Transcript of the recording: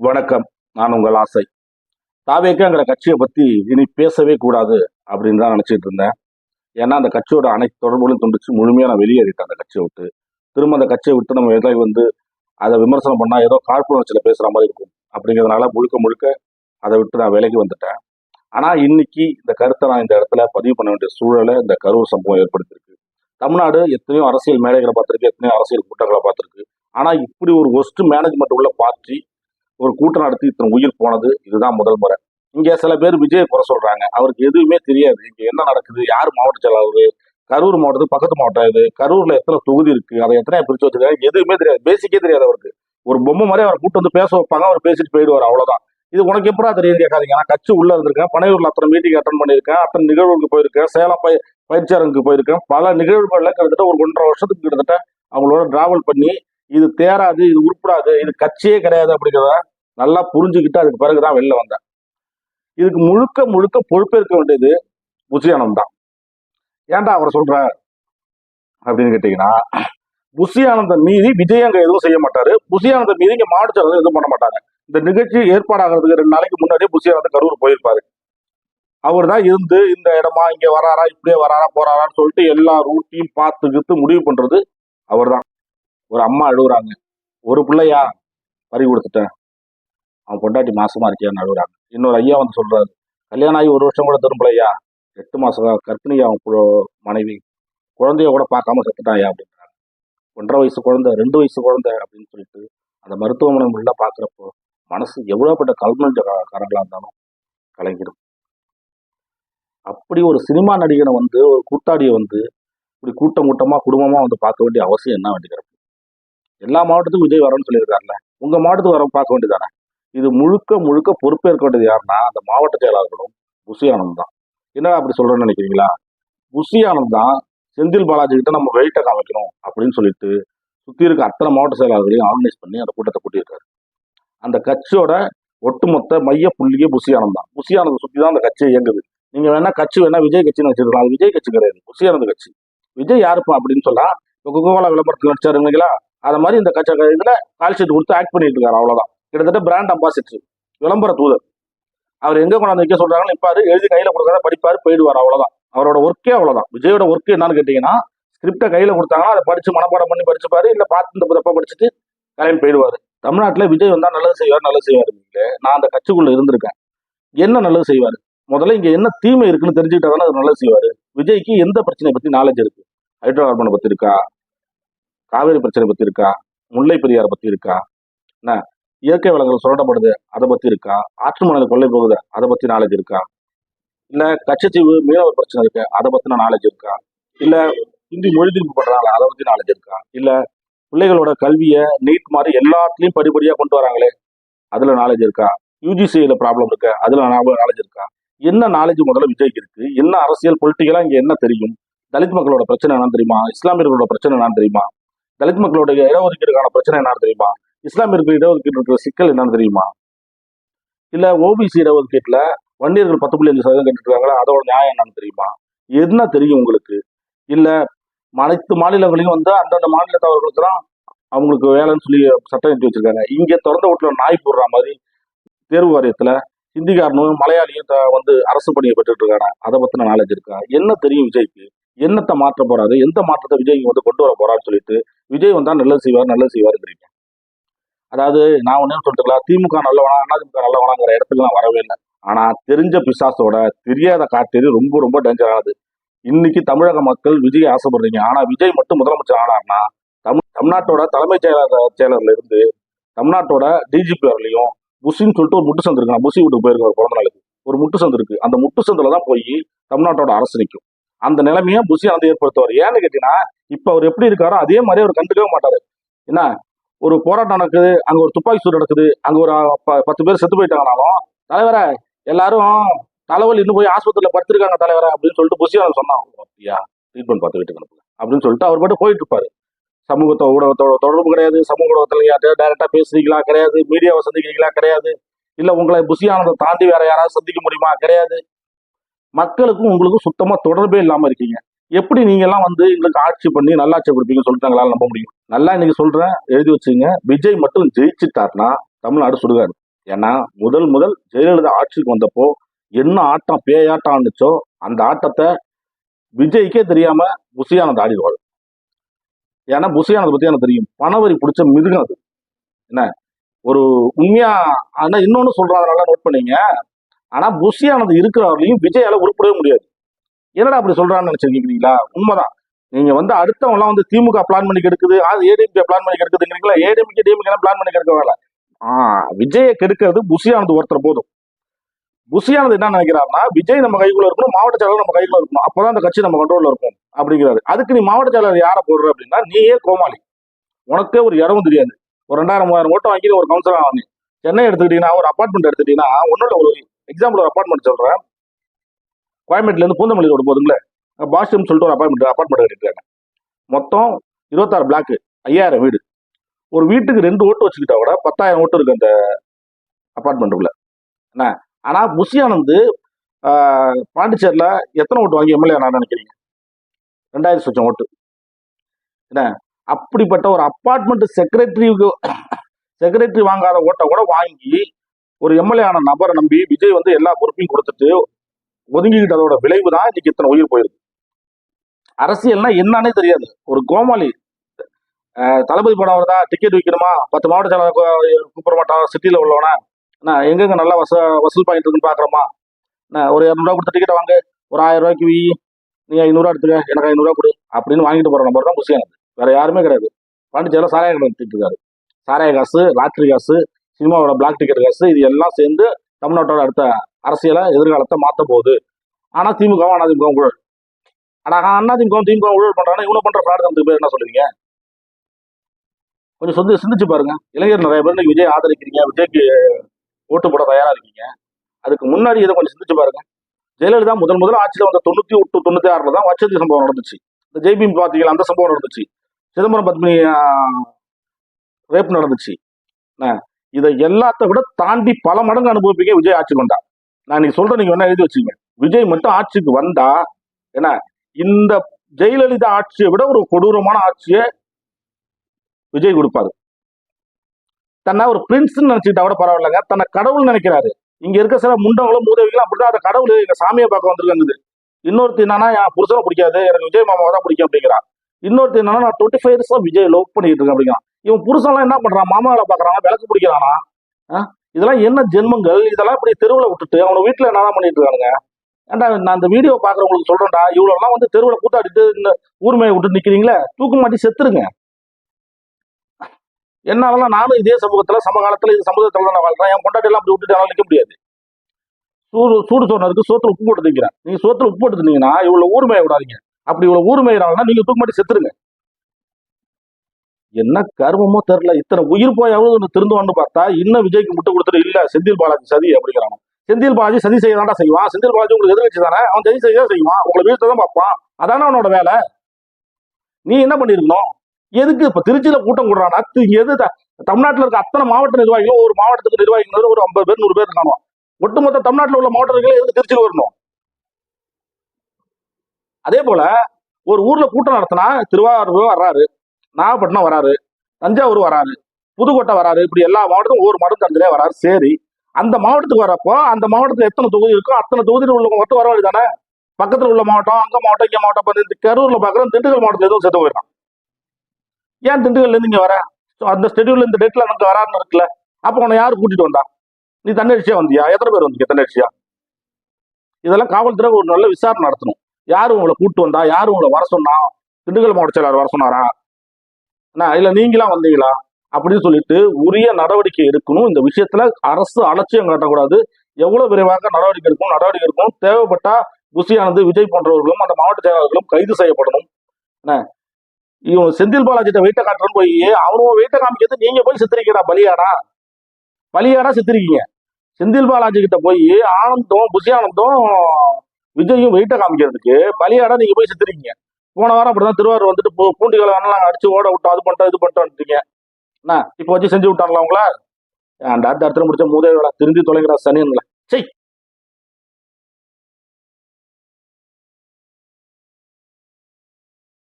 வணக்கம். நான் உங்கள் ஆசை. தாவேக்காங்கிற கட்சியை பற்றி இனி பேசவே கூடாது அப்படின்னு தான் நினச்சிட்டு இருந்தேன். ஏன்னா அந்த கட்சியோட அனைத்து தொடர்புகளும் துண்டிச்சு முழுமையாக நான் வெளியேறிட்டேன் அந்த கட்சியை விட்டு. திரும்ப அந்த கட்சியை விட்டு நம்ம எதாவது வந்து அதை விமர்சனம் பண்ணால் ஏதோ காழ்ப்புணர்ச்சியில் பேசுகிற மாதிரி இருக்கும். அப்படிங்கிறதுனால முழுக்க முழுக்க அதை விட்டு நான் விலகி வந்துட்டேன். ஆனால் இன்னைக்கு இந்த கருத்தை நான் இந்த இடத்துல பதிவு பண்ண வேண்டிய சூழலை இந்த கரூர் சம்பவம் ஏற்படுத்தியிருக்கு. தமிழ்நாடு எத்தனையோ அரசியல் மேடைகளை பார்த்துருக்கு எத்தனையோ அரசியல் கூட்டங்களை பார்த்துருக்கு. ஆனால் இப்படி ஒரு ஒஸ்ட் மேனேஜ்மெண்ட் உள்ள பார்ட்டி ஒரு கூட்டம் நடத்தி இத்தனை உயிர் போனது இதுதான் முதல் முறை. இங்க சில பேர் விஜய் குறை சொல்றாங்க. அவருக்கு எதுவுமே தெரியாது. இங்க என்ன நடக்குது? யார் மாவட்ட செயலாளர்? கரூர் மாவட்டத்துக்கு பக்கத்து மாவட்டம் இது. கரூர்ல எத்தனை தொகுதி இருக்கு? அதை எத்தனை பிரிச்சு வச்சிருக்காங்க? எதுவுமே தெரியாது. பேசிக்கே தெரியாது அவருக்கு. ஒரு பொம்மை மாதிரி அவர் கூட்டு வந்து பேச வைப்பாங்க. அவர் பேசிட்டு போயிடுவார். அவ்வளவுதான். இது உனக்கு எப்படா தெரியும்? கேட்காதீங்க. நான் கட்சி உள்ள இருந்திருக்கேன். பனையூர்ல அத்தனை மீட்டிங் அட்டன் பண்ணியிருக்கேன். அத்தனை நிகழ்வுக்கு போயிருக்கேன். சேலம் பய பயிற்சியாளருக்கு போயிருக்கேன். பல நிகழ்வுகள்ல கிட்டத்தட்ட ஒரு ஒன்றரை வருஷத்துக்கு கிட்டத்தட்ட அவங்களோட டிராவல் பண்ணி இது தேராது இது உருப்படாது இது கட்சியே கிடையாது அப்படிங்கிறத நல்லா புரிஞ்சுக்கிட்டு அதுக்கு பிறகுதான் வெளில வந்தேன். இதுக்கு முழுக்க முழுக்க பொறுப்பேற்க வேண்டியது புசியானம் தான் ஏன்டா அவர் சொல்ற? அப்படின்னு கேட்டீங்கன்னா புசியானந்தம் மீதி விஜய் அங்க எதுவும் செய்ய மாட்டாரு. புசியானந்தம் மீதி இங்க மாவட்ட செயலாளர் எதுவும் பண்ண மாட்டாங்க இந்த நிகழ்ச்சி ஏற்பாடாகிறதுக்கு ரெண்டு நாளைக்கு முன்னாடியே புசியானந்தம் கரூர் போயிருப்பாரு. அவர் தான் இருந்து இந்த இடமா இங்க வராரா இப்படியே வராரா போறாரான்னு சொல்லிட்டு எல்லா ரூட்டையும் பார்த்து கித்து முடிவு பண்றது அவர்தான். ஒரு அம்மா அழுகுறாங்க ஒரு பிள்ளையா? பறி கொடுத்துட்டேன். அவன் பொண்டாட்டி மாசமா இருக்கியான்னு அழுகுறாங்க இன்னொரு ஐயா வந்து சொல்றாரு. கல்யாணம் ஆகி ஒரு வருஷம் கூட திரும்பலையா எட்டு மாசம் கர்ப்பிணி அவன் மனைவி. குழந்தைய கூட பார்க்காம செத்துட்டாயா அப்படின்றாங்க. ஒன்றரை வயசு குழந்தை ரெண்டு வயசு குழந்தை அப்படின்னு சொல்லிட்டு அந்த மருத்துவமனை உள்ள பார்க்குறப்போ மனசு எவ்வளோப்பட்ட கல்மஞ்ச காரங்களா இருந்தாலும் கலங்கிடும். அப்படி ஒரு சினிமா நடிகனை வந்து ஒரு கூட்டாளியை வந்து இப்படி கூட்டம் கூட்டமாக குடும்பமாக வந்து பார்க்க வேண்டிய அவசியம் என்ன வேண்டிக்கிறப்ப எல்லா மாவட்டத்துக்கும் விஜய் வரணும்னு சொல்லியிருக்காருல்ல. உங்க மாவட்டத்துக்கு வர பார்க்க வேண்டியதானே இது முழுக்க முழுக்க பொறுப்பேற்க வேண்டியது யாருன்னா அந்த மாவட்ட செயலாளர்களும் புசி ஆனந்த் தான். என்னடா அப்படி சொல்றேன்னு நினைக்கிறீங்களா? புசி ஆனந்த் தான் செந்தில் பாலாஜி கிட்ட நம்ம வெயிட்டை காமிக்கணும் அப்படின்னு சொல்லிட்டு சுற்றி இருக்க அத்தனை மாவட்ட செயலாளர்களையும் ஆர்கனைஸ் பண்ணி அந்த கூட்டத்தை கூட்டியிருக்காரு. அந்த கட்சியோட ஒட்டுமொத்த மைய புள்ளியே புசியானந்த் தான். புசி சுற்றி தான் அந்த கட்சியை இயங்குது. நீங்க வேணா கட்சி வேணா விஜய் கட்சின்னு வச்சிருக்கலாம். அது விஜய் கட்சி கிடையாது. புசியானந்த் கட்சி. விஜய் யாருப்பா அப்படின்னு சொன்னா இப்போ கொக்கோலா விளம்பரத்தில் நடிச்சாரு இல்லைங்களா? அதை மாதிரி இந்த கட்சி இதில் கால் ஷீட் கொடுத்து ஆக்ட் பண்ணிட்டு இருக்காரு அவ்வளோதான் கிட்டத்தட்ட பிராண்ட் அம்பாசிடர் விளம்பர தூதர். அவர் எங்கே கொண்டாந்து வைக்க சொல்றாங்கன்னு நிப்பாரு எழுதி கையில் கொடுக்கறத படிப்பார் போயிடுவார் அவ்வளோதான் அவரோட ஒர்க்கே அவ்வளோதான் விஜயோட ஒர்க் என்னன்னு கேட்டிங்கன்னா ஸ்கிரிப்டை கையில் கொடுத்தாங்கன்னா அதை படித்து மனப்பாடம் பண்ணி படிச்சுப்பாரு இல்லை பார்த்து இந்த தப்பா படிச்சுட்டு கலைஞர் போயிடுவார். தமிழ்நாட்டில் விஜய் வந்தால் நல்லது செய்வார் நல்லது செய்வார் நான் அந்த கட்சிக்குள்ளே இருந்திருக்கேன். என்ன நல்லது செய்வார்? முதல்ல இங்கே என்ன தீமை இருக்குன்னு தெரிஞ்சுக்கிட்டா தானே அது நல்லது செய்வார்? விஜய்க்கு எந்த பிரச்சனையை பற்றி நாலேஜ் இருக்குது ஹைட்ரோ கார்பனை பற்றி இருக்கா? காவேரி பிரச்சனை பத்தி இருக்கா? முல்லை பெரியாரை பத்தி இருக்கா? என்ன? இயற்கை வளங்கள் சுரண்டப்படுது அதை பத்தி இருக்கா? ஆற்று மணல் கொள்ளை போகுது அதை பத்தி நாலேஜ் இருக்கா? இல்ல கச்சத்தீவு மீனவர் பிரச்சனை இருக்கு அதை பத்தின நாலேஜ் இருக்கா? இல்ல ஹிந்தி மொழி திருப்பு பண்றாங்க அதை பத்தி நாலேஜ் இருக்கா? இல்ல பிள்ளைகளோட கல்வியை நீட் மாதிரி எல்லாத்துலயும் படிப்படியா கொண்டு வராங்களே அதுல நாலேஜ் இருக்கா? யூஜிசியில ப்ராப்ளம் இருக்கு? அதுல நாலேஜ் இருக்கா? என்ன நாலேஜ் முதல்ல விஜய்க்கு இருக்கு? என்ன அரசியல் பொலிட்டிக்கலா இங்க என்ன தெரியும்? தலித் மக்களோட பிரச்சனை என்னன்னு தெரியுமா? இஸ்லாமியர்களோட பிரச்சனை என்னன்னு தெரியுமா? தலித் மக்களுடைய இடஒதுக்கீடுக்கான பிரச்சனை என்னன்னு தெரியுமா? இஸ்லாமியர்கள் இடஒதுக்கீடு இருக்கிற சிக்கல் என்னன்னு தெரியுமா? இல்ல ஓபிசி இடஒதுக்கீட்டுல வன்னியர்கள் பத்து புள்ளி அஞ்சு சதவீதம் கேட்டுருக்காங்களா? அதோட நியாயம் என்னன்னு தெரியுமா? என்ன தெரியும் உங்களுக்கு? இல்ல அனைத்து மாநிலங்களையும் வந்து அந்தந்த மாநிலத்தவர்களுக்கு தான் அவங்களுக்கு வேலைன்னு சொல்லி சட்டம் எடுத்து வச்சிருக்காங்க. இங்க திறந்த வீட்டுல நாய் போடுற மாதிரி தேர்வு வாரியத்துல ஹிந்திக்காரனும் மலையாளியும் த- வந்து அரசு பணியை பெற்றுட்டு இருக்காங்க. அதை பத்தின நாலேஜ் இருக்கா? என்ன தெரியும் விஜய்க்கு? என்னத்தை மாற்ற போறாரு? எந்த மாற்றத்தை விஜய் வந்து கொண்டு வர போறான்னு சொல்லிட்டு விஜய் வந்தா நல்லது செய்வார் நல்லது செய்வாருங்கிறீங்க. அதாவது நான் ஒன்னே சொல்லிட்டுக்கலாம் திமுக நல்லவனா அதிமுக நல்லவனாங்கிற இடத்துக்கு நான் வரவே இல்லை. ஆனா தெரிஞ்ச பிசாசோட தெரியாத காட்டேரி ரொம்ப ரொம்ப டேஞ்சரானது இன்னைக்கு தமிழக மக்கள் விஜய் ஆசைப்படுறீங்க. ஆனா விஜய் மட்டும் முதலமைச்சர் ஆனார்னா தமிழ் தமிழ்நாட்டோட தலைமைச் செயலாளர் செயலர்ல இருந்து தமிழ்நாட்டோட டிஜிபி வரலையும் புஷின்னு சொல்லிட்டு ஒரு முட்டு சந்திருக்கு நான் புஷி வீட்டுக்கு போயிருக்கேன் பிறந்த நாளுக்கு. ஒரு முட்டு சந்து இருக்கு. அந்த முட்டு சந்தில தான் போய் தமிழ்நாட்டோட அரசு நிற்கும் அந்த நிலைமையை புஷி வந்து ஏற்படுத்துவார். ஏன்னு கேட்டீங்கன்னா இப்ப அவர் எப்படி இருக்காரோ அதே மாதிரி அவர் கண்டுக்கவே மாட்டாரு. என்ன? ஒரு போராட்டம் நடக்குது அங்க ஒரு துப்பாக்கி சூடு நடக்குது அங்க ஒரு ப- பத்து பேர் செத்து போயிட்டாங்கனாலும் தலைவரை எல்லாரும் தலைவலி இன்னும் போய் ஆஸ்பத்திரியில படுத்திருக்காங்க தலைவரை அப்படின்னு சொல்லிட்டு புஷியானந்த் சொன்னாங்க அப்படியா ட்ரீட்மெண்ட் பார்த்து வீட்டுக்கு அனுப்புங்க. அப்படின்னு சொல்லிட்டு அவர் மட்டும் போயிட்டு இருப்பாரு. சமூகத்தோ ஊடகத்தோட தொடர்பு கிடையாது சமூக ஊடகத்துல யார்ட்டையோ டைரக்டா பேசுறீங்களா? கிடையாது. மீடியாவை சந்திக்கிறீங்களா? கிடையாது. இல்ல உங்களை புஷியானதை தாண்டி வேற யாராவது சந்திக்க முடியுமா? கிடையாது. மக்களுக்கும் உங்களுக்கும் சுத்தமா தொடர்பே இல்லாம இருக்கீங்க. எப்படி நீங்க எல்லாம் வந்து எங்களுக்கு ஆட்சி பண்ணி நல்லாட்சி கொடுப்பீங்கன்னு சொல்லிட்டாங்களால நம்ப முடியும். நல்லா இன்னைக்கு சொல்றேன் எழுதி வச்சுங்க. விஜய் மட்டும் ஜெயிச்சுட்டார்னா தமிழ்நாடு சுடுகாடு. ஏன்னா முதல் முதல் ஜெயலலிதா ஆட்சிக்கு வந்தப்போ என்ன ஆட்டம் பேயாட்டம் ஆண்டுச்சோ அந்த ஆட்டத்தை விஜய்க்கே தெரியாம புசியானது ஆடிடுவாள். ஏன்னா புசியானதை பத்தி எனக்கு தெரியும். பணவரி பிடிச்ச மிருகம் அது. என்ன? ஒரு உண்மையா ஆனா இன்னொன்னு சொல்றாங்க நல்லா நோட் பண்ணீங்க. ஆனா புஷியானது இருக்கிறவர்களையும் விஜயால உருப்பிடவே முடியாது. என்னடா அப்படி சொல்றான்னு நினைச்சிருக்கீங்களா? உண்மைதான். நீங்க வந்து அடுத்தவங்க எல்லாம் வந்து திமுக பிளான் பண்ணி கெடுக்குது அது ஏடிஎம்கே பிளான் பண்ணி கெடுக்குதுங்கிறீங்களா? ஏடிஎம்கே டிஎம்கே பிளான் பண்ணி கெடுக்க வேலை. ஆஹ் விஜயை கெடுக்கிறது புஷியானது ஒருத்தர் போதும். புஷியானது என்ன நினைக்கிறாருன்னா விஜய் நம்ம கைக்குள்ள இருக்கணும் மாவட்ட செயலாளர் நம்ம கைக்குள்ள இருக்கணும். அப்பதான் அந்த கட்சி நம்ம கண்ட்ரோல்ல இருக்கும் அப்படிங்கிறாரு. அதுக்கு நீ மாவட்ட செயலாளர் யாரை போடுற அப்படின்னா நீயே கோமாளி. உனக்கே ஒரு இடமும் தெரியாது. ஒரு ரெண்டாயிரம் மூவாயிரம் ஓட்டம் வாங்கிட்டு ஒரு கவுன்சிலர் ஆகணும் சென்னை எடுத்துக்கிட்டீங்கன்னா ஒரு அபார்ட்மெண்ட் எடுத்துக்கிட்டீங்கன்னா ஒன்னும் ஒரு எக்ஸாம்பிள் ஒரு அப்பார்ட்மெண்ட் சொல்கிறேன் கோயம்பேட்டிலேருந்து பூந்தமல்லி ரோடு போதுங்களே பாஷ்ரூம் சொல்லிட்டு ஒரு அப்பார்ட்மெண்ட் அப்பார்ட்மெண்ட் கட்டிருக்காங்க மொத்தம் இருபத்தாறு பிளாக்கு ஐயாயிரம் வீடு. ஒரு வீட்டுக்கு ரெண்டு ஓட்டு வச்சுக்கிட்டா கூட பத்தாயிரம் ஓட்டு இருக்கு அந்த அப்பார்ட்மெண்ட்டுக்குள்ள என்ன? ஆனால் புஷியானந்து பாண்டிச்சேரியில் எத்தனை ஓட்டு வாங்கி எம்எல்ஏ நான் நினைக்கிறீங்க? ரெண்டாயிரம் சொச்சம் ஓட்டு. என்ன? அப்படிப்பட்ட ஒரு அப்பார்ட்மெண்ட் செக்ரட்டரிக்கு செக்ரட்டரி வாங்காத ஓட்டை கூட வாங்கி ஒரு எம்எல்ஏ ஆன நபரை நம்பி விஜய் வந்து எல்லா பொறுப்பையும் கொடுத்துட்டு ஒதுங்கிக்கிட்டதோட விளைவு தான் இன்னைக்கு இத்தனை உயிர் போயிருக்கு. அரசியல்னா என்னன்னே தெரியாது. ஒரு கோமாளி தளபதி படம் வருதா டிக்கெட் விற்கணுமா பத்து மாவட்ட செயலாளர் கூப்பிட மாட்டான் சிட்டியில் உள்ளவனா என்ன எங்கெங்க நல்லா வச வசூல் பாயிண்ட் இருக்குன்னு பார்க்குறோமா என்ன ஒரு இரநூறுவா கொடுத்த டிக்கெட் வாங்க ஒரு ஆயிரம் ரூபாய்க்கு வி நீ ஐநூறுவா எடுத்துக்க எனக்கு ஐநூறுவா கொடு அப்படின்னு வாங்கிட்டு போகிற நம்பர் தான் புசியானது. வேற யாருமே கிடையாது. பாண்டிச்சேரியில் சாராய கடன் இருக்காரு. சாராய காசு லாட்ரி காசு சினிமாவோட பிளாக் டிக்கெட் காசு இது எல்லாம் சேர்ந்து தமிழ்நாட்டோட அடுத்த அரசியலை எதிர்காலத்தை மாற்ற போகுது. ஆனால் திமுகவும் அதிமுக ஊழல். ஆனால் அதிமுக திமுக ஊழல் பண்ணுறாங்கன்னா இவனை பண்ணுற ஃபிராட் தனத்துக்கு பேர் என்ன சொல்லுவீங்க? கொஞ்சம் சொந்த சிந்திச்சு பாருங்க. இளைஞர் நிறைய பேர் நீங்கள் விஜய் ஆதரிக்கிறீங்க. விஜய்க்கு ஓட்டு போட தயாராக இருக்கீங்க. அதுக்கு முன்னாடி இதை கொஞ்சம் சிந்திச்சு பாருங்க. ஜெயலலிதா முதல் முதல்ல ஆட்சியில் வந்த தொண்ணூற்றி எட்டு தொண்ணூற்றி ஆறில் தான் வச்சதி சம்பவம் நடந்துச்சு. இந்த ஜெய்பிம் பார்த்தீங்களா அந்த சம்பவம் நடந்துச்சு. சிதம்பரம் பத்மினி ரேப் நடந்துச்சு. என்ன, இதை எல்லாத்த விட தாண்டி பல மடங்கு அனுபவிப்பீங்க விஜய் ஆட்சிக்கு வந்தா. நான் நீங்க சொல்றேன் நீங்க என்ன எழுதி வச்சுங்க விஜய் மட்டும் ஆட்சிக்கு வந்தா என்ன இந்த ஜெயலலிதா ஆட்சியை விட ஒரு கொடூரமான ஆட்சியை விஜய் கொடுப்பாரு. தன்னை ஒரு பிரின்ஸ் நினைச்சுக்கிட்டா கூட பரவாயில்லைங்க. தன்னை கடவுள் நினைக்கிறாரு. இங்க இருக்க சில முண்டவங்களும் மூதவிகளும் அப்படிதான். அந்த கடவுள் எங்க சாமியை பார்க்க வந்திருக்காங்க இன்னொருத்தி என்னன்னா என் புருஷனை பிடிக்காது எனக்கு விஜய் மாமாவை தான் பிடிக்கும் அப்படிங்கிறான். இன்னொருத்தி என்னன்னா நான் டுவெண்ட்டி ஃபைவ் இயர்ஸா விஜய் லவ் பண்ணிட்டு இருக்கேன் அப்படிங்கிறான். இவன் புருஷன்லாம் என்ன பண்றான்? மாமாவை பாக்குறானா விளக்கு பிடிக்கிறானா? இதெல்லாம் என்ன ஜென்மங்கள்? இதெல்லாம் இப்படி தெருவில் விட்டுட்டு அவனை வீட்டுல என்னதான் பண்ணிட்டு இருக்கானுங்க? ஏன்டா நான் இந்த வீடியோ பாக்குறவங்களுக்கு சொல்றேன்டா இவ்வளவுலாம் வந்து தெருவில் கூத்தாடிட்டு இந்த ஊர்மையை விட்டு நிக்கிறீங்களே? தூக்கு மாட்டி செத்துருங்க. என்னாலலாம் நானும் இதே சமூகத்துல சமகாலத்துல இது சமூகத்துல நான் வாழ்றேன். என் கொண்டாட்டி எல்லாம் அப்படி விட்டுட்டு என்னால நிக்க முடியாது. சூடு சூடு சொன்னதுக்கு சோத்துல உப்பு போட்டு திங்கிறேன் நீங்க சோத்துல உப்பு போட்டு தின்னீங்கன்னா இவ்வளவு ஊர்மையை விடாதீங்க. அப்படி இவ்வளவு ஊர்மையிறாங்கன்னா நீங்க தூக்கு மாட்டி செத்துருங்க. என்ன கர்மமோ தெரில இத்தனை உயிர் போய் எவ்வளவு திருந்துவான்னு பார்த்தா இன்னும் விஜய்க்கு முட்டு கொடுத்துட்டு இல்ல செந்தில் பாலாஜி சதி அப்படிங்கிறான் செந்தில் பாலாஜி சதி செய்ய தான்டா செய்வான் செந்தில் பாலாஜி உங்களுக்கு எதிர்கட்சி தானே? அவன் சதி செய்ய தான் செய்வான். உங்களை வீழ்த்த தான் பார்ப்பான். அதானே அவனோட வேலை? நீ என்ன பண்ணிருக்கணும்? எதுக்கு இப்ப திருச்சியில கூட்டம் கூடுறான்? தி- எது த- தமிழ்நாட்டுல இருக்க அத்தனை மாவட்ட நிர்வாகிகளும் ஒரு மாவட்டத்துக்கு நிர்வாகிகள் ஒரு ஐம்பது பேர் நூறு பேர் இருக்காங்க ஒட்டுமொத்த தமிழ்நாட்டில் உள்ள மாவட்டங்களே எதுக்கு திருச்சியில் வரணும்? அதே போல ஒரு ஊர்ல கூட்டம் நடத்தினா திருவாரூர் வர்றாரு. நாகப்பட்டினம் வராரு தஞ்சாவூர் வராரு புதுக்கோட்டை வராரு இப்படி எல்லா மாவட்டத்தும் ஒவ்வொரு மாவட்டம் வராரு. சரி அந்த மாவட்டத்துக்கு வரப்போ அந்த மாவட்டத்துல எத்தனை தொகுதி இருக்கோ அத்தனை தொகுதியில் உள்ளவங்க மட்டும் வர தானே? பக்கத்துல உள்ள மாவட்டம் அங்க மாவட்டம் இங்கே மாவட்டம் இந்த கரூரில் பாக்குறோம் திண்டுக்கல் மாவட்டத்தில் எதுவும் செத்து போயிடறான் ஏன் திண்டுக்கல்ல இருந்து இங்க வர? அந்த ஷெட்யூல் இந்த டேட்ல நமக்கு வராருன்னு இருக்குல்ல. அப்போ உன்னை யாரு கூட்டிட்டு வந்தா? நீ தன்னடிச்சியா வந்தியா? எத்தனை பேர் வந்தீங்க தன்னடிச்சியா? இதெல்லாம் காவல்துறை ஒரு நல்ல விசாரணை நடத்தணும். யார் உங்களை கூட்டு வந்தா? யார் உங்களை வர சொன்னா? திண்டுக்கல் மாவட்ட செயலாளர் வர சொன்னாரா? என்ன இல்லை நீங்களாம் வந்தீங்களா? அப்படின்னு சொல்லிட்டு உரிய நடவடிக்கை எடுக்கணும். இந்த விஷயத்துல அரசு அலட்சியம் காட்டக்கூடாது. எவ்வளவு விரைவாக நடவடிக்கை எடுக்கணும் நடவடிக்கை எடுக்கணும். தேவைப்பட்டா குசியானது விஜய் போன்றவர்களும் அந்த மாவட்ட செயலாளர்களும் கைது செய்யப்படணும். என்ன இவன் செந்தில் பாலாஜிட்ட வெயிட்ட காட்டுறன்னு போய் அவனும் வெயிட்ட காமிக்கிறது நீங்க போய் சித்திரிக்கடா பலியாடா? பலியாடா சித்திரிக்கீங்க செந்தில் பாலாஜி கிட்ட போய் ஆனந்தம் புசியானந்தம் விஜயும் வெயிட்ட காமிக்கிறதுக்கு பலியாடா நீங்க போய் சித்திரிக்கீங்க போன வாரம் அப்படிதான் திருவாரூர் வந்துட்டு பூ- பூண்டிகளை வேணா நாங்க அடிச்சு ஓட விட்டோம் அது பண்ணிட்டோம் இது பண்ணிட்டோம்ன்றீங்க என்ன இப்போ வச்சு செஞ்சு விட்டாங்களா உங்களை? அடுத்த தரத்துல முடிச்ச மூதே வேலை திருந்தி தொலைங்கிற சனியன்ல சை